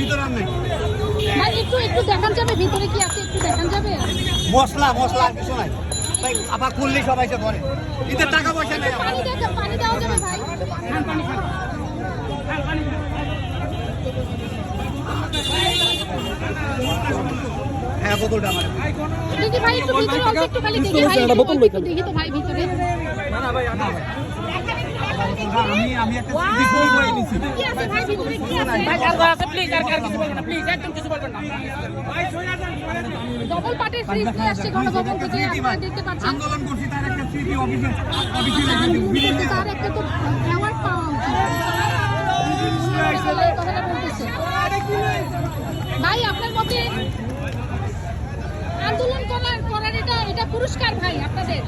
ভিতরে নেই। ভাই একটু একটু দেখান যাবে ভিতরে কি আছে একটু দেখান যাবে? মশলা মশলা আর কিছু নাই। ভাই আবার খুললেই সবাই সে ধরে। ঈদের টাকা পয়সা নেই পানি দেখা পানি দেওয়া যাবে ভাই। হ্যাঁ বোতলটা আমার। দেখি ভাই একটু ভিতরে একটু খালি দেখি ভাই একটু দেখি তো ভাই ভিতরে। আমি আমি একটা সিডি ফুল করে নিছি। কি আছে ভাই ভিতরে কি ডবল পার্টের ফ্রিজ নিয়ে আসছে গণভবন থেকে আপনারা দেখতে পাচ্ছেন। আন্দোলন করছি তার একটা স্মৃতি অফিসে অফিসে রেখে দিই। আন্দোলন করতে তার একটা তো অ্যাওয়ার্ড পাওয়া উচিত। এই কথাটা বলতেছে। ভাই আপনার মতে আন্দোলন করার করার এটা এটা পুরস্কার ভাই আপনাদের?